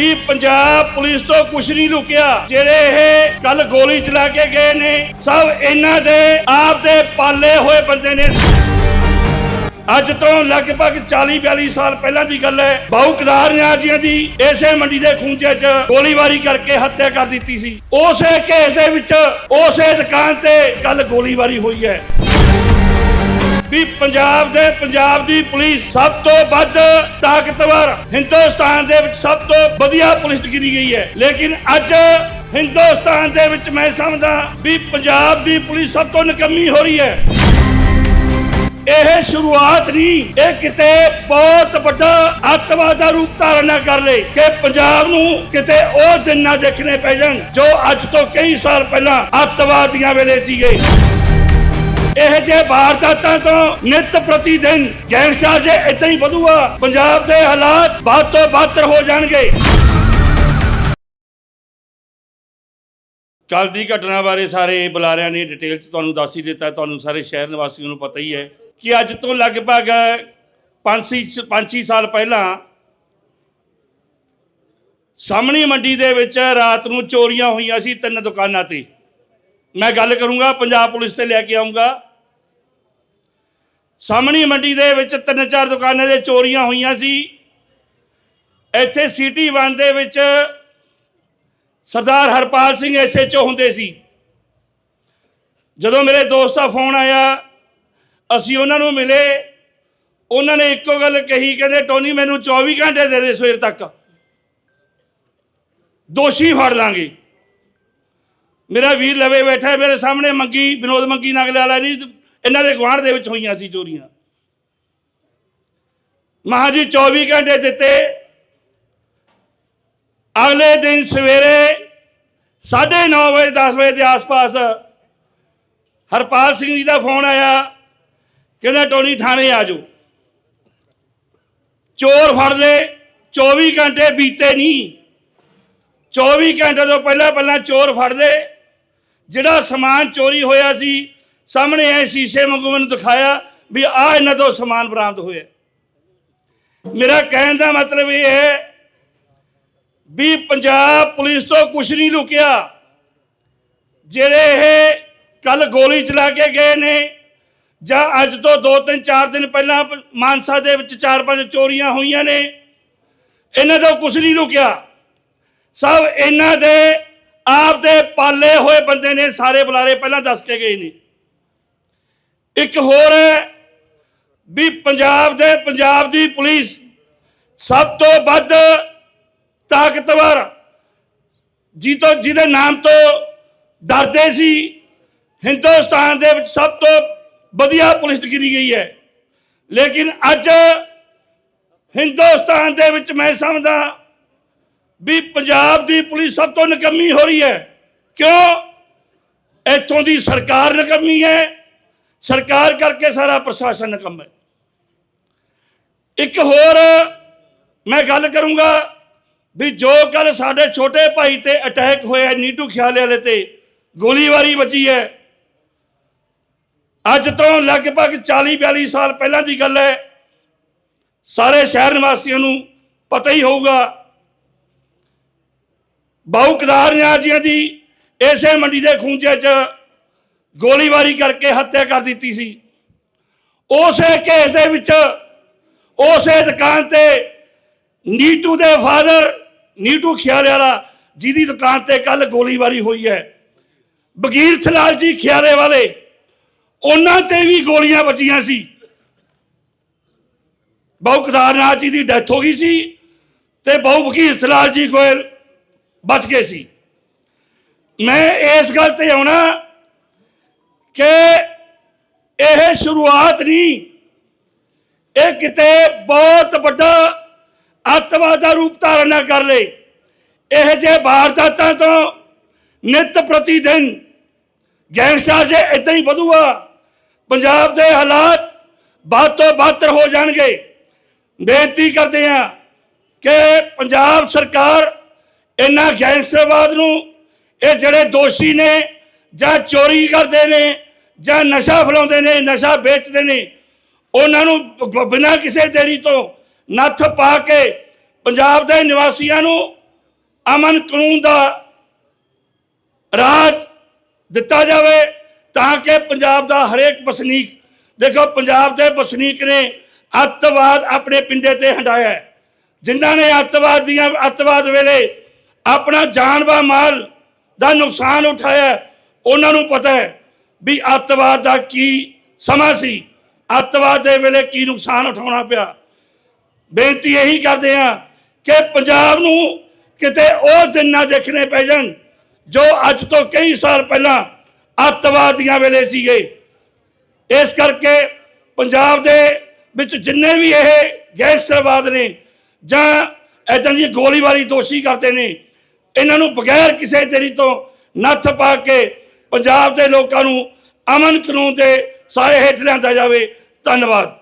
ਵੀ Punjab police ਤੋਂ ਕੁਝ ਨਹੀਂ ਲੁਕਿਆ। ਜਿਹੜੇ ਇਹ ਕੱਲ ਗੋਲੀ ਚਲਾ ਕੇ ਗਏ ਨੇ, ਸਭ ਇਹਨਾਂ ਦੇ ਆਪ ਦੇ ਪਾਲੇ ਹੋਏ ਬੰਦੇ ਨੇ। ਅੱਜ ਤੋਂ ਲਗਭਗ 40 42 ਸਾਲ ਪਹਿਲਾਂ ਦੀ ਗੱਲ ਹੈ। ਬਾਹੂ ਕਦਾਰ ਨਿਆਜੀਆਂ ਦੀ ਇਸੇ ਮੰਡੀ ਦੇ ਖੂੰਜੇ 'ਚ ਗੋਲੀਬਾਰੀ ਕਰਕੇ ਹੱਤਿਆ ਕਰ ਦਿੱਤੀ ਸੀ। ਉਸੇ ਕੇਸ ਦੇ ਵਿੱਚ, ਉਸੇ ਦੁਕਾਨ ਤੇ ਕੱਲ ਗੋਲੀਬਾਰੀ ਹੋਈ ਹੈ। ਵੀ ਪੰਜਾਬ ਦੇ, ਪੰਜਾਬ ਦੀ ਪੁਲਿਸ ਸਭ ਤੋਂ ਵੱਧ ਤਾਕਤਵਰ ਹਿੰਦੁਸਤਾਨ ਦੇ ਵਿੱਚ ਸਭ ਤੋਂ ਵਧੀਆ ਪੁਲਿਸ ਗਿਣੀ ਗਈ ਹੈ। ਲੇਕਿਨ ਅੱਜ ਹਿੰਦੁਸਤਾਨ ਦੇ ਵਿੱਚ ਮੈਂ ਸਮਝਦਾ ਵੀ ਪੰਜਾਬ ਦੀ ਪੁਲਿਸ ਸਭ ਤੋਂ ਨਕਮੀ ਹੋ ਰਹੀ ਹੈ। ਇਹ ਸ਼ੁਰੂਆਤ ਨਹੀਂ, ਇਹ ਕਿਤੇ ਬਹੁਤ ਵੱਡਾ ਅੱਤਵਾਦ ਦਾ ਰੂਪ ਧਾਰਨ ਨਾ ਕਰ ਲੇ ਕਿ ਪੰਜਾਬ ਨੂੰ ਕਿਤੇ ਉਹ ਦਿਨ ਨਾ ਦੇਖਣੇ ਪੈ ਜਾਣ ਜੋ ਅੱਜ ਤੋਂ ਕਈ ਸਾਲ ਪਹਿਲਾਂ ਅੱਤਵਾਦੀਆਂ ਵੇਲੇ ਸੀਗੇ। ਇਹ ਜੇ ਵਾਰਦਾਤਾਂ ਤੋਂ ਨਿਤ ਪ੍ਰਤੀ ਦਿਨ ਗੈਂਗਸਟਰ ਜੇ ਇਦਾਂ ਹੀ ਵਧੂਗਾ ਪੰਜਾਬ ਦੇ ਹਾਲਾਤ ਬਾਤ ਤੋਂ ਬਾਤਰ ਹੋ ਜਾਣਗੇ। ਕੱਲ ਦੀ ਘਟਨਾ ਬਾਰੇ ਸਾਰੇ ਬੁਲਾਰਿਆਂ ਨੇ ਡਿਟੇਲ ਚ ਤੁਹਾਨੂੰ ਦੱਸ ਹੀ ਦਿੱਤਾ, ਤੁਹਾਨੂੰ ਸਾਰੇ ਸ਼ਹਿਰ ਨਿਵਾਸੀਆਂ ਨੂੰ ਪਤਾ ਹੀ ਹੈ ਕਿ ਅੱਜ ਤੋਂ ਲਗਭਗ 5-6 5 ਸਾਲ ਪਹਿਲਾਂ ਸਾਹਮਣੀ ਮੰਡੀ ਦੇ ਵਿੱਚ ਰਾਤ ਨੂੰ ਚੋਰੀਆਂ ਹੋਈਆਂ ਸੀ ਤਿੰਨ ਦੁਕਾਨਾਂ ਤੇ। ਮੈਂ ਗੱਲ ਕਰੂੰਗਾ, ਪੰਜਾਬ ਪੁਲਿਸ ਤੇ ਲੈ ਕੇ ਆਉਂਗਾ ਸਾਹਮਣੀ ਮੰਡੀ ਦੇ ਵਿੱਚ ਤਿੰਨ ਚਾਰ ਦੁਕਾਨਾਂ ਦੇ ਚੋਰੀਆਂ ਹੋਈਆਂ ਸੀ। ਇੱਥੇ ਸਿਟੀ ਵਨ ਦੇ ਵਿੱਚ ਸਰਦਾਰ ਹਰਪਾਲ ਸਿੰਘ ਐਸਐਚਓ ਹੁੰਦੇ ਸੀ। ਜਦੋਂ ਮੇਰੇ ਦੋਸਤ ਦਾ ਫੋਨ ਆਇਆ, ਅਸੀਂ ਉਹਨਾਂ ਨੂੰ ਮਿਲੇ। ਉਹਨਾਂ ਨੇ ਇੱਕੋ ਗੱਲ ਕਹੀ, ਕਹਿੰਦੇ, ਟੋਨੀ, ਮੈਨੂੰ 24 ਘੰਟੇ ਦੇ ਦੇ ਸਵੇਰ ਤੱਕ। ਦੋਸ਼ੀ ਫੜ ਲਾਂਗੇ। ਮੇਰਾ ਵੀਰ ਲਵੇ ਬੈਠਾ ਮੇਰੇ ਸਾਹਮਣੇ, ਮੰਗੀ, ਵਿਨੋਦ ਮੰਗੀ ਨਗਲੇ ਵਾਲਾ ਨਹੀਂ ਇਹਨਾਂ ਦੇ ਗੁਆਂਢ ਦੇ ਵਿੱਚ ਹੋਈਆਂ ਸੀ ਚੋਰੀਆਂ। ਮਹਾਂ ਜੀ 24 ਘੰਟੇ ਦਿੱਤੇ। ਅਗਲੇ ਦਿਨ ਸਵੇਰੇ 9:30 ਵਜੇ 10 ਵਜੇ ਦੇ ਆਸ-ਪਾਸ ਹਰਪਾਲ ਸਿੰਘ ਜੀ ਦਾ ਫੋਨ ਆਇਆ। ਕਹਿੰਦਾ, ਟੋਨੀ, ਥਾਣੇ ਆ ਜਾਓ। ਚੋਰ ਫੜ ਲਏ। 24 ਘੰਟੇ ਬੀਤੇ ਨਹੀਂ। 24 ਘੰਟੇ ਤੋਂ ਪਹਿਲਾਂ ਪਹਿਲਾਂ ਚੋਰ ਫੜ ਲਏ। ਜਿਹੜਾ ਸਮਾਨ ਚੋਰੀ ਹੋਇਆ ਸੀ ਸਾਹਮਣੇ ਐ ਸ਼ੀਸ਼ੇ ਵਾਂਗੂ ਮੈਨੂੰ ਦਿਖਾਇਆ ਵੀ ਆ ਇਹਨਾਂ ਤੋਂ ਸਮਾਨ ਬਰਾਮਦ ਹੋਇਆ। ਮੇਰਾ ਕਹਿਣ ਦਾ ਮਤਲਬ ਇਹ ਹੈ ਵੀ ਪੰਜਾਬ ਪੁਲਿਸ ਤੋਂ ਕੁਝ ਨਹੀਂ ਲੁਕਿਆ। ਜਿਹੜੇ ਇਹ ਕੱਲ ਗੋਲੀ ਚਲਾ ਕੇ ਗਏ ਨੇ ਜਾਂ ਅੱਜ ਤੋਂ 2-3 4 ਦਿਨ ਪਹਿਲਾਂ ਮਾਨਸਾ ਦੇ ਵਿੱਚ 4-5 ਚੋਰੀਆਂ ਹੋਈਆਂ ਨੇ, ਇਹਨਾਂ ਤੋਂ ਕੁਝ ਨਹੀਂ ਲੁਕਿਆ। ਸਭ ਇਹਨਾਂ ਦੇ, ਆਪ ਦੇ ਪਾਲੇ ਹੋਏ ਬੰਦੇ ਨੇ ਸਾਰੇ ਬੁਲਾਰੇ ਪਹਿਲਾਂ ਦੱਸ ਕੇ ਗਏ ਨੇ। ਇੱਕ ਹੋਰ ਹੈ ਵੀ ਪੰਜਾਬ ਦੇ ਪੰਜਾਬ ਦੀ ਪੁਲਿਸ ਸਭ ਤੋਂ ਵੱਧ ਤਾਕਤਵਰ ਜੀ ਤੋਂ ਜਿਹਦੇ ਨਾਮ ਤੋਂ ਡਰਦੇ ਸੀ, ਹਿੰਦੁਸਤਾਨ ਦੇ ਵਿੱਚ ਸਭ ਤੋਂ ਵਧੀਆ ਪੁਲਿਸ ਗਿਣੀ ਗਈ ਹੈ। ਲੇਕਿਨ ਅੱਜ ਹਿੰਦੁਸਤਾਨ ਦੇ ਵਿੱਚ ਮੈਂ ਸਮਝਦਾ ਵੀ ਪੰਜਾਬ ਦੀ ਪੁਲਿਸ ਸਭ ਤੋਂ ਨਕਮੀ ਹੋ ਰਹੀ ਹੈ। ਕਿਉਂ? ਇੱਥੋਂ ਦੀ ਸਰਕਾਰ ਨਕਮੀ ਹੈ ਸਰਕਾਰ ਕਰਕੇ ਸਾਰਾ ਪ੍ਰਸ਼ਾਸਨ ਨਕਮ ਹੈ। ਇੱਕ ਹੋਰ ਮੈਂ ਗੱਲ ਕਰੂੰਗਾ ਵੀ ਜੋ ਕੱਲ ਸਾਡੇ ਛੋਟੇ ਭਾਈ ਤੇ ਅਟੈਕ ਹੋਇਆ ਨੀਟੂ ਖਿਆਲੇ ਵਾਲੇ ਤੇ, ਗੋਲੀਬਾਰੀ ਵੱਜੀ ਹੈ। ਅੱਜ ਤੋਂ ਲਗਭਗ 40 42 ਸਾਲ ਪਹਿਲਾਂ ਦੀ ਗੱਲ ਹੈ। ਸਾਰੇ ਸ਼ਹਿਰ ਨਿਵਾਸੀਆਂ ਨੂੰ ਪਤਾ ਹੀ ਹੋਊਗਾ। ਬਾਹੂ ਕਦਾਰ ਨਿਆਜੀਆਂ ਦੀ ਇਸੇ ਮੰਡੀ ਦੇ ਖੂੰਜੇ 'ਚ ਗੋਲੀਬਾਰੀ ਕਰਕੇ ਹੱਤਿਆ ਕਰ ਦਿੱਤੀ ਸੀ। ਉਸੇ ਕੇਸ ਦੇ ਵਿੱਚ, ਉਸੇ ਦੁਕਾਨ ਤੇ ਨੀਟੂ ਦੇ ਫਾਦਰ, ਨੀਟੂ ਖਿਆਲੇ ਵਾਲਾ ਜਿਹਦੀ ਦੁਕਾਨ ਤੇ ਕੱਲ ਗੋਲੀਬਾਰੀ ਹੋਈ ਹੈ। ਬਗੀਰ ਥਲਾਲ ਜੀ ਖਿਆਲੇ ਵਾਲੇ ਉਹਨਾਂ ਤੇ ਵੀ ਗੋਲੀਆਂ ਵੱਜੀਆਂ ਸੀ। ਬਹੁ ਕਦਾਰਨਾਥ ਜੀ ਦੀ ਡੈਥ ਹੋ ਗਈ ਸੀ ਤੇ ਬਹੁ ਵਕੀਲ ਥਲਾਲ ਜੀ ਕੋਲ ਬਚ ਗਏ ਸੀ। ਮੈਂ ਇਸ ਗੱਲ ਤੇ ਆਉਣਾ ਕਿ ਇਹ ਸ਼ੁਰੂਆਤ ਨਹੀਂ। ਇਹ ਕਿਤੇ ਬਹੁਤ ਵੱਡਾ ਅੱਤਵਾਦ ਦਾ ਰੂਪ ਧਾਰਨ ਨਾ ਕਰ ਲੇ ਇਹ ਜੇ ਵਾਰਦਾਤਾਂ ਤੋਂ ਨਿਤ ਪ੍ਰਤੀ ਦਿਨ ਗੈਂਗਸਟਰ ਜੇ ਇਦਾਂ ਹੀ ਵਧੂਗਾ ਪੰਜਾਬ ਦੇ ਹਾਲਾਤ ਵੱਧ ਤੋਂ ਬਾਤਰ ਹੋ ਜਾਣਗੇ। ਬੇਨਤੀ ਕਰਦੇ ਹਾਂ ਕਿ ਪੰਜਾਬ ਸਰਕਾਰ ਇਹਨਾਂ ਗੈਂਗਸਟਰਵਾਦ ਨੂੰ, ਇਹ ਜਿਹੜੇ ਦੋਸ਼ੀ ਨੇ ਜਾਂ ਚੋਰੀ ਕਰਦੇ ਨੇ ਜਾਂ ਨਸ਼ਾ ਫਲਾਉਂਦੇ ਨੇ, ਨਸ਼ਾ ਵੇਚਦੇ ਨੇ, ਉਹਨਾਂ ਨੂੰ ਬਿਨਾਂ ਕਿਸੇ ਦੇਰੀ ਤੋਂ ਨੱਥ ਪਾ ਕੇ ਪੰਜਾਬ ਦੇ ਨਿਵਾਸੀਆਂ ਨੂੰ ਅਮਨ ਕਾਨੂੰਨ ਦਾ ਰਾਜ ਦਿੱਤਾ ਜਾਵੇ ਤਾਂ ਕਿ ਪੰਜਾਬ ਦਾ ਹਰੇਕ ਵਸਨੀਕ, ਦੇਖੋ ਪੰਜਾਬ ਦੇ ਵਸਨੀਕ ਨੇ ਅੱਤਵਾਦ ਆਪਣੇ ਪਿੰਡੇ ਤੇ ਹਟਾਇਆ ਜਿਨ੍ਹਾਂ ਨੇ ਅੱਤਵਾਦ ਦੀਆਂ, ਅੱਤਵਾਦ ਵੇਲੇ ਆਪਣਾ ਜਾਨਵਾ ਮਾਲ ਦਾ ਨੁਕਸਾਨ ਉਠਾਇਆ, ਉਹਨਾਂ ਨੂੰ ਪਤਾ ਹੈ ਵੀ ਅੱਤਵਾਦ ਦਾ ਕੀ ਸਮਾਂ ਸੀ? ਅੱਤਵਾਦ ਦੇ ਵੇਲੇ ਕੀ ਨੁਕਸਾਨ ਉਠਾਉਣਾ ਪਿਆ? ਬੇਨਤੀ ਇਹੀ ਕਰਦੇ ਹਾਂ ਕਿ ਪੰਜਾਬ ਨੂੰ ਕਿਤੇ ਉਹ ਦਿਨ ਨਾ ਦੇਖਣੇ ਪੈ ਜਾਣ ਜੋ ਅੱਜ ਤੋਂ ਕਈ ਸਾਲ ਪਹਿਲਾਂ ਅੱਤਵਾਦ ਦੀਆਂ ਵੇਲੇ ਸੀਗੇ। ਇਸ ਕਰਕੇ ਪੰਜਾਬ ਦੇ ਵਿੱਚ ਜਿੰਨੇ ਵੀ ਇਹ ਗੈਂਗਸਟਰਵਾਦ ਨੇ ਜਾਂ ਇਦਾਂ ਦੀ ਗੋਲੀਬਾਰੀ ਦੋਸ਼ੀ ਕਰਦੇ ਨੇ, ਇਹਨਾਂ ਨੂੰ ਬਗੈਰ ਕਿਸੇ ਤੇਰੀ ਤੋਂ ਨੱਥ ਪਾ ਕੇ ਪੰਜਾਬ ਦੇ ਲੋਕਾਂ ਨੂੰ ਅਮਨ ਕਾਨੂੰਨ ਦੇ ਸਾਰੇ ਹੇਠ ਲਿਆਂਦਾ ਜਾਵੇ। ਧੰਨਵਾਦ।